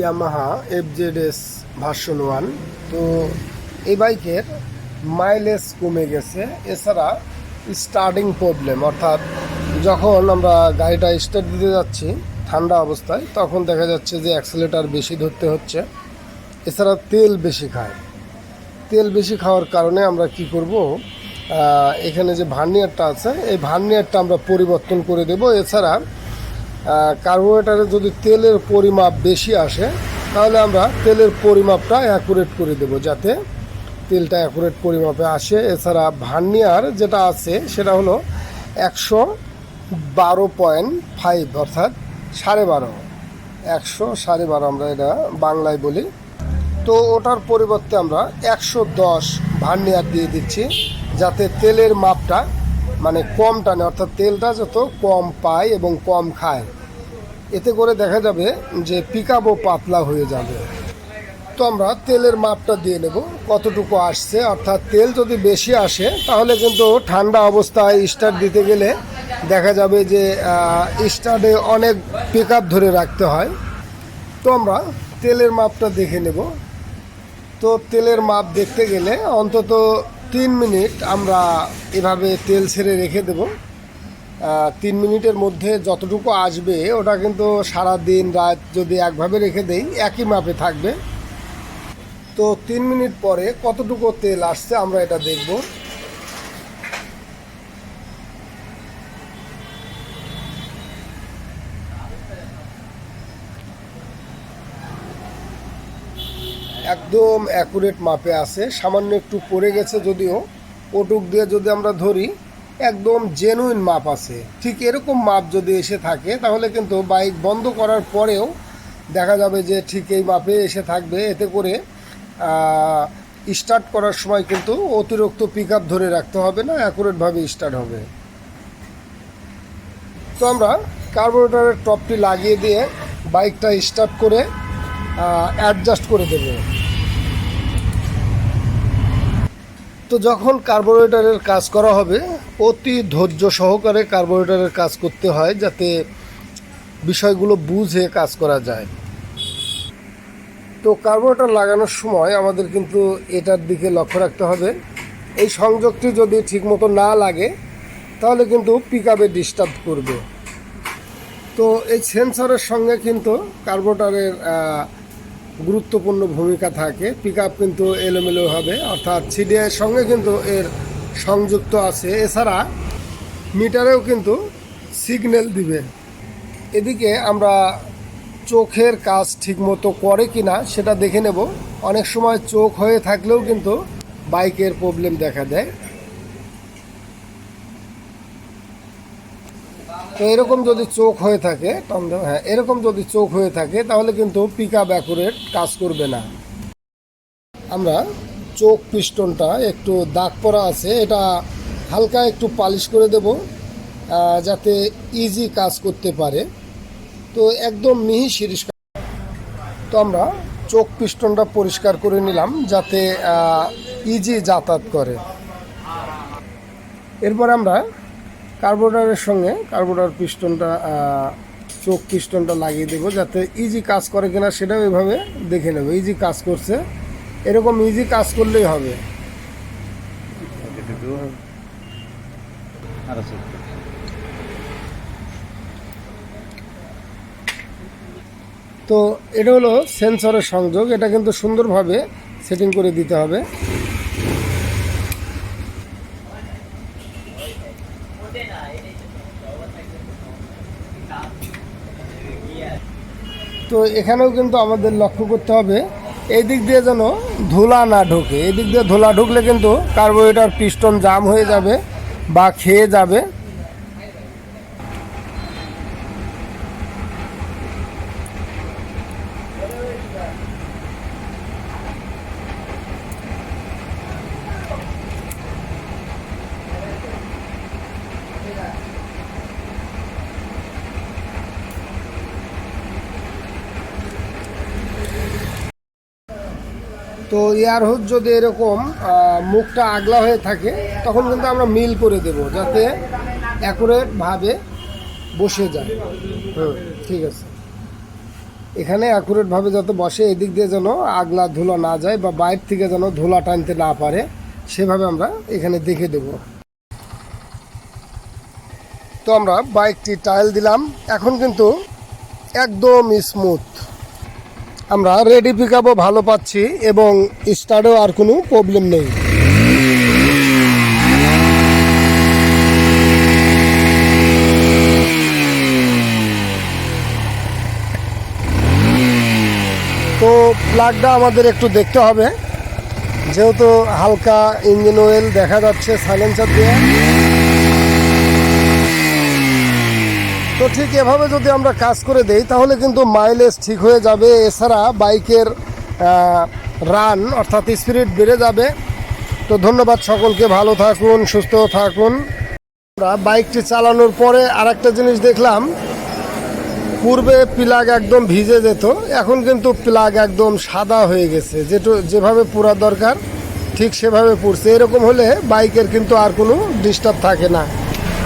Yamaha F Z S version one তো এই বাইকের মাইলেজ কমে গেছে। এছাড়া স্টার্টিং প্রবলেম অর্থাৎ যখন আমরা গাড়িটা স্টার্ট দিতে যাচ্ছি ঠান্ডা অবস্থায়, তখন দেখা যাচ্ছে যে অ্যাক্সেলেটার বেশি ধরতে হচ্ছে। এছাড়া তেল বেশি খায়। তেল বেশি খাওয়ার কারণে আমরা কি করব? এখানে যে ভার্নিয়ারটা আছে, এই ভার্নিয়ারটা আমরা পরিবর্তন করে দেব। এছাড়া কার্বোরেটারে যদি তেলের পরিমাপ বেশি আসে, তাহলে আমরা তেলের পরিমাপটা অ্যাকুরেট করে দেব যাতে তেলটা অ্যাকুরেট পরিমাপে আসে। এছাড়া ভার্নিয়ার যেটা আছে, সেটা হলো একশো বারো পয়েন্ট ফাইভ অর্থাৎ সাড়ে বারো। একশো সাড়ে বারো আমরা এটা বাংলায় বলি। তো ওটার পরিবর্তে আমরা একশো দশ ভার্নিয়ার দিয়ে দিচ্ছি, যাতে তেলের মাপটা মানে কম টানে অর্থাৎ তেলটা যত কম পায় এবং কম খায়, এতে করে দেখা যাবে যে পিক পাতলা হয়ে যাবে। তো আমরা তেলের মাপটা দিয়ে নেব, কতটুকু আসছে। অর্থাৎ তেল যদি বেশি আসে, তাহলে কিন্তু ঠান্ডা অবস্থায় স্টার্ট দিতে গেলে দেখা যাবে যে স্টার্টে অনেক পিক ধরে রাখতে হয়। তো আমরা তেলের মাপটা দেখে নেব। তো তেলের মাপ দেখতে গেলে অন্তত তিন মিনিট আমরা এভাবে তেল ছেড়ে রেখে দেব। তিন মিনিটের মধ্যে যতটুকু আসবে, ওটা কিন্তু সারা দিন রাত যদি একভাবে রেখে দেই, একই মাপে থাকবে। তো তিন মিনিট পরে কতটুকু তেল আসছে আমরা এটা দেখব। একদম অ্যাকুরেট মাপে আছে, সামান্য একটু পড়ে গেছে যদিও, ওটুক দিয়ে যদি আমরা ধরি, একদম জেনুইন মাপ আছে। ঠিক এরকম মাপ যদি এসে থাকে, তাহলে কিন্তু বাইক বন্ধ করার পরেও দেখা যাবে যে ঠিক এই মাপে এসে থাকবে। এতে করে স্টার্ট করার সময় কিন্তু অতিরিক্ত পিক ধরে রাখতে হবে না অ্যাকুরেটভাবে স্টার্ট হবে। তো আমরা কার্বোরেটরের টপটি লাগিয়ে দিয়ে বাইকটা স্টার্ট করে অ্যাডজাস্ট করে দেবো। তো যখন কার্বোরেটরের কাজ করা হবে, অতি ধৈর্য সহকারে কার্বোরেটরের কাজ করতে হয় যাতে বিষয়গুলো বুঝে কাজ করা যায়। তো কার্বোরেটর লাগানোর সময় আমাদের কিন্তু এটার দিকে লক্ষ্য রাখতে হবে। এই সংযোগটি যদি ঠিকমতো না লাগে, তাহলে কিন্তু পিক আপে ডিস্টার্ব করবে। তো এই সেন্সরের সঙ্গে কিন্তু কার্বোরেটরের গুরুত্বপূর্ণ ভূমিকা থাকে। পিক কিন্তু এলোমেলো হবে। অর্থাৎ সিডিআইয়ের সঙ্গে কিন্তু এর সংযুক্ত আছে। এছাড়া মিটারেও কিন্তু সিগন্যাল দিবে। এদিকে আমরা চোখের কাজ ঠিকমতো করে কি না সেটা দেখে নেব। অনেক সময় চোখ হয়ে থাকলেও কিন্তু বাইকের প্রবলেম দেখা দেয়। তো এরকম যদি চোখ হয়ে থাকে তখন- হ্যাঁ এরকম যদি চোখ হয়ে থাকে, তাহলে কিন্তু পিক আপ কাজ করবে না। আমরা চোখ পিস্টনটা একটু দাগ পরা আছে, এটা হালকা একটু পালিশ করে দেব যাতে ইজি কাজ করতে পারে। তো একদম মিহি শিরিষ তো আমরা চোখ পিস্টনটা পরিষ্কার করে নিলাম, যাতে ইজি যাতায়াত করে। এরপর আমরা কার্বোরেটরের সঙ্গে কার্বোডার পিস্টনটা চোখ পিস্টনটা লাগিয়ে দেবো যাতে ইজি কাজ করে কিনা সেটাও এভাবে দেখে নেব। ইজি কাজ করছে। এরকম ইজি কাজ করলেই হবে। তো এটা হলো সেন্সরের সংযোগ। এটা কিন্তু সুন্দরভাবে সেটিং করে দিতে হবে। তো এখানেও কিন্তু আমাদের লক্ষ্য করতে হবে, এই দিক দিয়ে যেন ধুলা না ঢোকে। এই দিক দিয়ে ধুলা ঢুকলে কিন্তু কার্বোহাইড্রেট পিস্টন জাম হয়ে যাবে বা খেয়ে যাবে। তো এয়ার হুড যদি এরকম মুখটা আগলা হয়ে থাকে, তখন কিন্তু আমরা মিল করে দেব, যাতে অ্যাকুরেটভাবে বসে যায়। হুম, ঠিক আছে। এখানে অ্যাকুরেটভাবে যাতে বসে, এদিক দিয়ে যেন আগলা ধুলো না যায় বা বাইর থেকে যেন ধুলা টানতে না পারে, সেভাবে আমরা এখানে দেখে দেব। তো আমরা বাইকটি টাইল দিলাম। এখন কিন্তু একদম স্মুথ আমরা রেডি পিক ভালো পাচ্ছি এবং স্টার্টেও আর কোনো প্রবলেম নেই। তো প্লাগটা আমাদের একটু দেখতে হবে। যেহেতু হালকা ইঞ্জিন অয়েল দেখা যাচ্ছে সাইলেন্সার দিয়ে। তো ঠিক এভাবে যদি আমরা কাজ করে দেই, তাহলে কিন্তু মাইলেজ ঠিক হয়ে যাবে। এছাড়া বাইকের রান অর্থাৎ স্পিরিট বেড়ে যাবে। তো ধন্যবাদ সকলকে, ভালো থাকুন, সুস্থ থাকুন। আমরা বাইকটি চালানোর পরে আর একটা জিনিস দেখলাম, পূর্বে প্লাগ একদম ভিজে যেত, এখন কিন্তু প্লাগ একদম সাদা হয়ে গেছে। যেটু, যেভাবে পুরা দরকার, ঠিক সেভাবে পুড়ছে। এরকম হলে বাইকের কিন্তু আর কোনো ডিস্টার্ব থাকে না।